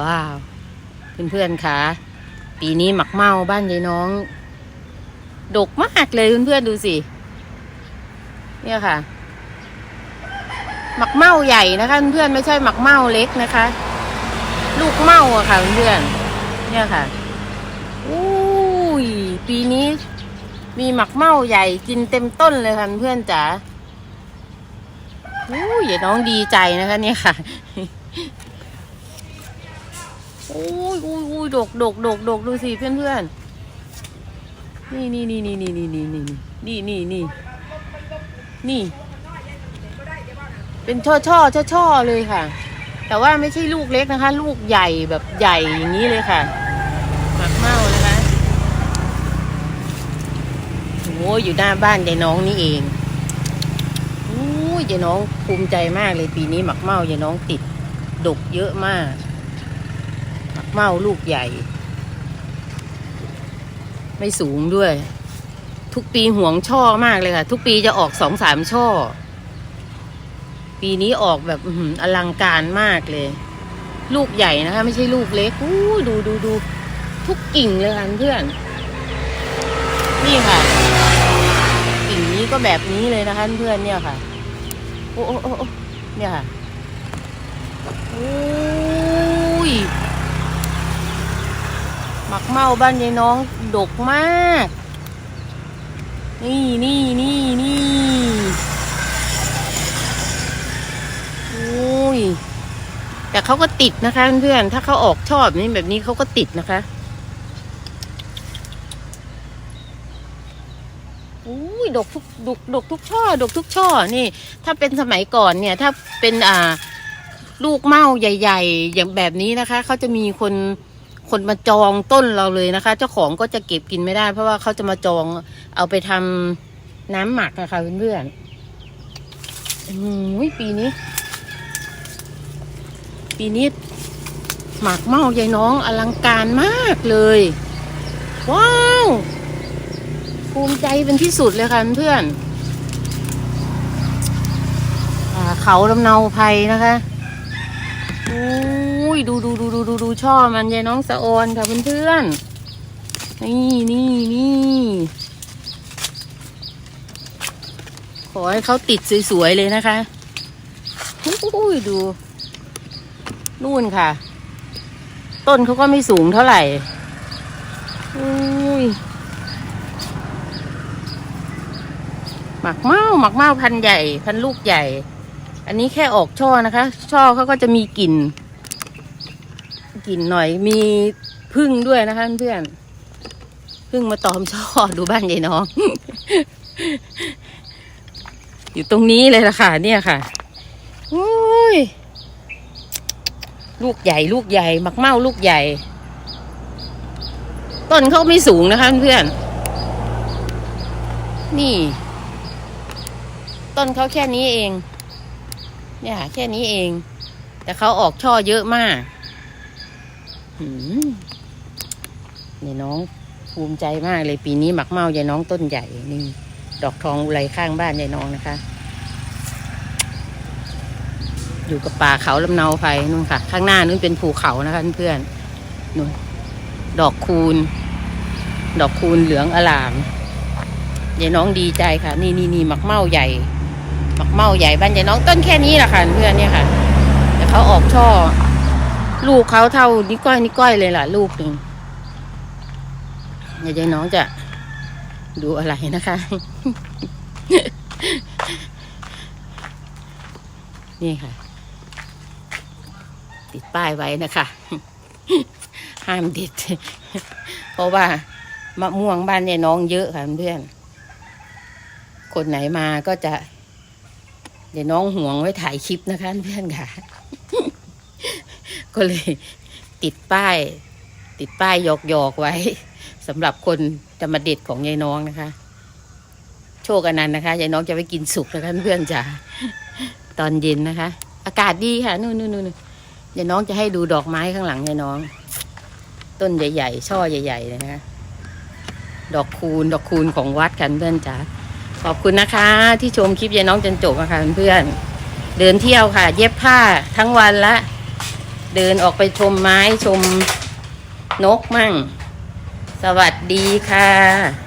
ว้าว เพื่อนๆค่ะปีนี้หมักเมาบ้านยายน้อง ดกมากเลยเพื่อนๆดูสิ เนี่ยค่ะ หมักเมาใหญ่นะคะเพื่อนๆไม่ใช่หมักเมาเล็กนะคะ ลูกเมาอะค่ะเพื่อนๆเนี่ยค่ะอุ้ยปีนี้มีหมักเมาใหญ่กินเต็มต้นเลยค่ะเพื่อนจ๋าอู้ยอย่าน้องดีใจนะคะ เนี่ยค่ะ โอ้ยอุ้ยอุ้ยดกดกดกดกดูสิเพื่อนเพื่อนนี่นี่นี่นี่นี่นี่นี่นี่นี่นี่นี่นี่ เป็นช่อช่อช่อช่อเลยค่ะ แต่ว่าไม่ใช่ลูกเล็กนะคะ ลูกใหญ่แบบใหญ่อย่างนี้เลยค่ะหมักเมานะคะโอ้ยอยู่หน้าบ้านยายน้องนี่เองโอ้ยยายน้องภูมิใจมากเลยปีนี้หมักเมายายน้องติดดกเยอะมาก เมาลูกใหญ่ ไม่สูงด้วย ทุกปีห่วงช่อมากเลยค่ะ ทุกปีจะออกสองสามช่อ ปีนี้ออกแบบอลังการมากเลย ลูกใหญ่นะคะ ไม่ใช่ลูกเล็กอู้ดูดูดูทุกกิ่งเลยค่ะเพื่อน นี่ค่ะ กิ่งนี้ก็แบบนี้เลยนะคะเพื่อนเนี่ยค่ะ โอ้โอ้โอ้โอ้เนี่ยค่ะโอ้ย หมักเมาบ้านยายน้องดกมาก นี่นี่นี่นี่โอ้ยแต่เขาก็ติดนะคะเพื่อนถ้าเขาออกชอบนี่แบบนี้เขาก็ติดนะคะอุ้ยดกทุกดกดกทุกช่อดกทุกช่อนี่ ถ้าเป็นสมัยก่อนเนี่ย ถ้าเป็นอ่าลูกเมาใหญ่ ๆ อย่างแบบนี้นะคะเขาจะมีคน คนมาจองต้นเราเลยนะคะ เจ้าของก็จะเก็บกินไม่ได้ เพราะว่าเขาจะมาจองเอาไปทำน้ำหมักนะคะเพื่อนๆอืมปีนี้ ปีนี้หมากเมาใยายน้องอลังการมากเลย ว้าว ภูมิใจเป็นที่สุดเลยค่ะเพื่อนอเขาลำเนาไพรนะคะอุ้ ยดูดูดูดูดูดูช่อมันยายน้องสะออนค่ะเพื่อนๆนี่นี่นี่ขอให้เขาติดสวยๆเลยนะคะอุ้ยดู นู่นค่ะ ต้นเขาก็ไม่สูงเท่าไหร่อุ้ยหมักเมาหมักเมาพันใหญ่ พันลูกใหญ่ อันนี้แค่ออกช่อนะคะ ช่อเขาก็จะมีกลิ่น กลิ่นหน่อยมีพึ่งด้วยนะคะเพื่อนพึ่งมาตอมช่อดูบ้านยายน้อง อยู่ตรงนี้เลยล่ะค่ะ เนี่ยค่ะอุ้ยลูกใหญ่ ลูกใหญ่หมักเมาลูกใหญ่ ต้นเขาไม่สูงนะคะเพื่อน นี่ ต้นเขาแค่นี้เอง เนี่ยแค่นี้เอง แต่เขาออกช่อเยอะมาก นี่น้องภูมิใจมากเลยปีนี้หมักเมายายน้องต้นใหญ่นี่ ดอกทองอุไรข้างบ้านยายน้องนะคะ อยู่กับป่าเขาลำเนาไฟนู่นค่ะ ข้างหน้านู่นเป็นภูเขานะคะเพื่อนๆนู่นดอกคูณ ดอกคูณเหลืองอลามยายน้องดีใจค่ะ นี่นี่นี่หมักเมาใหญ่หมักเมาใหญ่บ้านยายน้องต้นแค่นี้แหละค่ะเพื่อนเนี่ยค่ะแต่เขาออกช่อ ลูกเขาเท่านิ้วก้อยนิ้วก้อยเลยล่ะ ลูกหนึ่งเดี๋ยวยายน้องจะดูอะไรนะคะ นี่ค่ะ ติดป้ายไว้นะคะ ห้ามเด็ด เพราะว่ามะม่วงบ้านเนี่ยน้องเยอะค่ะเพื่อน คนไหนมาก็จะเดี๋ยวน้องห่วงไว้ถ่ายคลิปนะคะเพื่อนค่ะ ก็เลย ติดป้าย ติดป้ายหยอกหยอกไว้สำหรับคนจะมาเด็ดของยายน้องนะคะ โชคอนันต์นะคะยายน้องจะไปกินสุกนะคะเพื่อนจ๋าตอนเย็นนะคะ อากาศดีค่ะนู่นนู่นนู่นเดี๋ยน้องจะให้ดูดอกไม้ข้างหลังยายน้อง ต้นใหญ่ๆ ช่อใหญ่ๆเลยนะคะดอกคูณดอกคูณของวัดกันเพื่อนจ๋าขอบคุณนะคะ ที่ชมคลิปยายน้องจนจบนะคะเพื่อนเดินเที่ยวค่ะ เย็บผ้าทั้งวันละ เดินออกไปชมไม้ชมนกมั่ง สวัสดีค่ะ